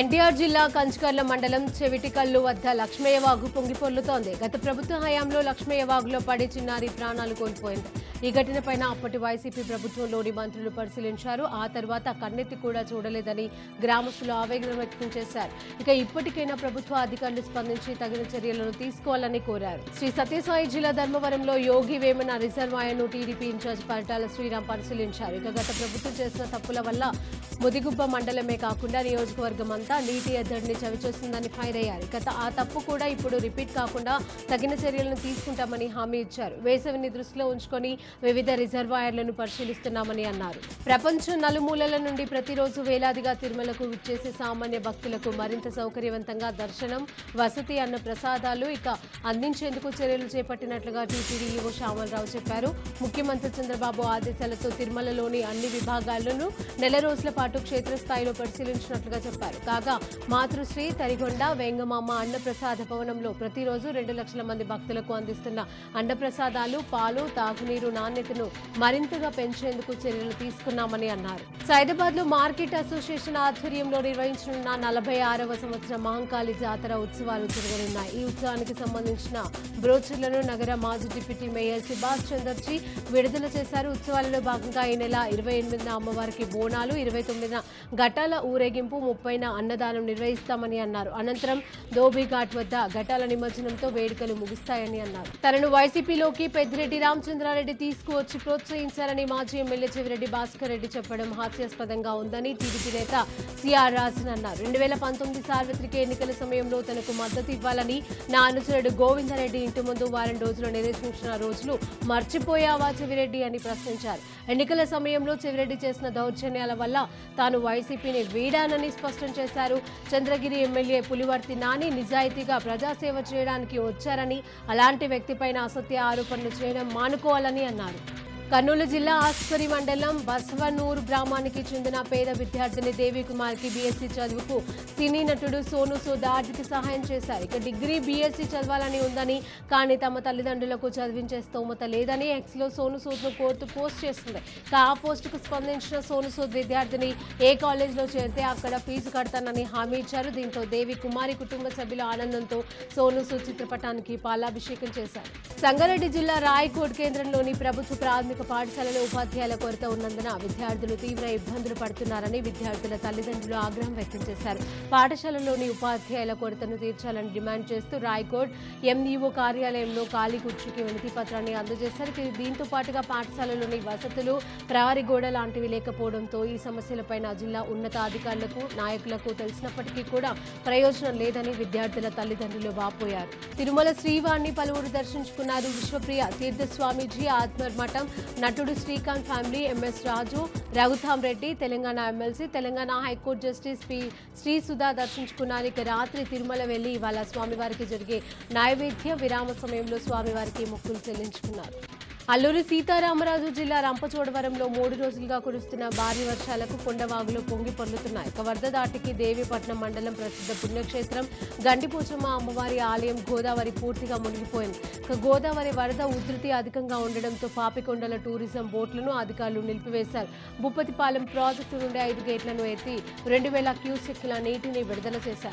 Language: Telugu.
ఎన్టీఆర్ జిల్లా కంచకర్ల మండలం చెవిటికల్లు వద్ద లక్ష్మయ్య వాగు పొంగి పొర్లుతోంది. గత ప్రభుత్వ హయాంలో లక్ష్మయ్య వాగులో పడి చిన్నారి ప్రాణాలు కోల్పోయింది. ఈ ఘటనపై అప్పటి వైసీపీ ప్రభుత్వంలోని మంత్రులు పరిశీలించారు. ఆ తర్వాత కన్నెత్తి కూడా చూడలేదని గ్రామస్తులు ఆవేదన వ్యక్తం చేశారు. ఇక ఇప్పటికైనా ప్రభుత్వ అధికారులు స్పందించి తగిన చర్యలను తీసుకోవాలని కోరారు. శ్రీ సత్యసాయి జిల్లా ధర్మవరంలో యోగి వేమన రిజర్వాయర్ను టీడీపీ ఇన్ఛార్జ్ పరిటాల శ్రీరామ్ పరిశీలించారు. ఇక గత ప్రభుత్వం చేసిన తప్పుల వల్ల ముదిగుబ్బ మండలమే కాకుండా నియోజకవర్గం అంతా నీటి ఎద్దడిని చవిచూస్తుందని ఫైర్ అయ్యారు. గత ఆ తప్పు కూడా ఇప్పుడు రిపీట్ కాకుండా తగిన చర్యలను తీసుకుంటామని హామీ ఇచ్చారు. వేసవిని దృష్టిలో ఉంచుకొని వివిధ రిజర్వాయర్లను పరిశీలిస్తున్నామని అన్నారు. ప్రపంచం నలుమూలల నుండి ప్రతిరోజు వేలాదిగా తిరుమలకు విచ్చేసే సామాన్య భక్తులకు మరింత సౌకర్యవంతంగా దర్శనం వసతి అన్న ప్రసాదాలు ఇక అందించేందుకు చర్యలు చేపట్టినట్లుగా టీటీడీ ఈవో శ్యామలరావు చెప్పారు. ముఖ్యమంత్రి చంద్రబాబు ఆదేశాలతో తిరుమలలోని అన్ని విభాగాలను నెల రోజుల పాటు క్షేత్రస్థాయిలో పరిశీలించినట్లుగా చెప్పారు. కాగా మాతృశ్రీ తరిగొండ వేంగమామ అన్నప్రసాద భవనంలో ప్రతిరోజు రెండు లక్షల మంది భక్తులకు అందిస్తున్న అన్నప్రసాదాలు పాలు తాగునీరు నాణ్యతను మరింతగా పెంచేందుకు చర్యలు తీసుకున్నామని అన్నారు. సైదాబాద్లో మార్కెట్ అసోసియేషన్ ఆధ్వర్యంలో నిర్వహించనున్న నలభై ఆరవ సంవత్సరం మహంకాళి జాతర ఉత్సవాలు జరగనున్నాయి. ఈ ఉత్సవానికి సంబంధించిన బ్రోచర్లను నగర మాజీ డిప్యూటీ మేయర్ సుభాష్ చందర్జీ విడుదల చేశారు. ఉత్సవాలలో భాగంగా ఈ నెల ఇరవై ఎనిమిదిన అమ్మవారికి బోనాలు ఇరవై తొమ్మిదిన ఘటాల ఊరేగింపు ముప్పైన అన్నదానం నిర్వహిస్తామని అన్నారు. అనంతరం ధోబీ ఘాట్ వద్ద ఘటాల నిమజ్జనంతో వేడుకలు ముగుస్తాయని అన్నారు. తనను వైసీపీలోకి పెద్దిరెడ్డి రామచంద్రారెడ్డి తీసుకువచ్చి ప్రోత్సహించారని మాజీ ఎమ్మెల్యే చెవిరెడ్డి భాస్కర్ రెడ్డి చెప్పడం హాస్యాస్పదంగా ఉందని టీడీపీ నేత సిఆర్ రాజన్ అన్నారు. రెండు వేల పంతొమ్మిది సార్వత్రిక ఎన్నికల సమయంలో తనకు మద్దతు ఇవ్వాలని నా అనుచరుడు గోవిందరెడ్డి ఇంటి ముందు వారం రోజులు నిర్దేశించిన రోజులు మర్చిపోయావా చెవిరెడ్డి అని ప్రశ్నించారు. ఎన్నికల సమయంలో చెవిరెడ్డి చేసిన దౌర్జన్యాల వల్ల తాను వైసీపీని వీడానని స్పష్టం చేశారు. చంద్రగిరి ఎమ్మెల్యే పులివర్తి నాని నిజాయితీగా ప్రజాసేవ చేయడానికి వచ్చారని అలాంటి వ్యక్తిపైన అసత్య ఆరోపణలు చేయడం మానుకోవాలని అన్నారు. కర్నూలు జిల్లా ఆస్పరి మండలం బసవనూరు గ్రామానికి చెందిన పేద విద్యార్థిని దేవికుమార్కి బీఎస్సీ చదువుకు సినీ నటుడు సోను సూద్ ఆర్థిక సహాయం చేశారు. ఇక డిగ్రీ బీఎస్సీ చదవాలని ఉందని కానీ తమ తల్లిదండ్రులకు చదివించే స్తోమత లేదని ఎక్స్లో సోను సూద్ను కోర్టు పోస్ట్ చేస్తుంది. ఇక ఆ పోస్టుకు స్పందించిన సోను సూద్ విద్యార్థిని ఏ కాలేజ్లో చేరితే అక్కడ ఫీజు కడతానని హామీ ఇచ్చారు. దీంతో దేవి కుమారి కుటుంబ సభ్యుల ఆనందంతో సోను సూద్ చిత్రపటానికి పాలాభిషేకం చేశారు. సంగారెడ్డి జిల్లా రాయకోట్ కేంద్రంలోని ప్రభుత్వ ప్రాథమిక పాఠశాలలో ఉపాధ్యాయుల కొరత ఉన్నందున విద్యార్థులు తీవ్ర ఇబ్బందులు పడుతున్నారని విద్యార్థుల తల్లిదండ్రులు ఆగ్రహం వ్యక్తం చేశారు. పాఠశాలలోని ఉపాధ్యాయుల కొరతను తీర్చాలని డిమాండ్ చేస్తూ రాయ్కోట్ ఎంఈఓ కార్యాలయంలో ఖాళీ కుర్చీకి వినతి పత్రాన్ని అందజేశారు దీంతో పాటుగా పాఠశాలలోని వసతులు ప్రహరీ గోడ లాంటివి లేకపోవడంతో ఈ సమస్యలపైన జిల్లా ఉన్నతాధికారులకు నాయకులకు తెలిసినప్పటికీ కూడా ప్రయోజనం లేదని విద్యార్థుల తల్లిదండ్రులు వాపోయారు. తిరుమల శ్రీవారిని పలువురు దర్శించుకున్నారు. విశ్వప్రియ తీర్థ ఆత్మర్ ఆత్మర్మఠం నటుడు Srikanth family MS Raju Raghutham Reddy Telangana MLC Telangana high court justice P Sri Sudha దర్శించుకున్నానికి రాత్రి తిరుమల వెళ్ళి ఇవాళ స్వామివారికి జరిగే నైవేద్య విరామ సమయంలో స్వామివారికి మొక్కులు చెల్లించుకున్నారు. అల్లూరు సీతారామరాజు జిల్లా రంపచోడవరంలో మూడు రోజులుగా కురుస్తున్న భారీ వర్షాలకు కొండవాగులు పొంగి పొర్లుతున్నాయి. ఒక వరద దాటికి దేవీపట్నం మండలం ప్రసిద్ధ పుణ్యక్షేత్రం గండిపోచమ్మ అమ్మవారి ఆలయం గోదావరి పూర్తిగా మునిగిపోయింది. ఇక గోదావరి వరద ఉధృతి అధికంగా ఉండడంతో పాపికొండల టూరిజం బోట్లను అధికారులు నిలిపివేశారు. భూపతిపాలెం ప్రాజెక్టు నుండి ఐదు గేట్లను ఎత్తి రెండు వేల క్యూసెక్ల నీటిని విడుదల చేశారు.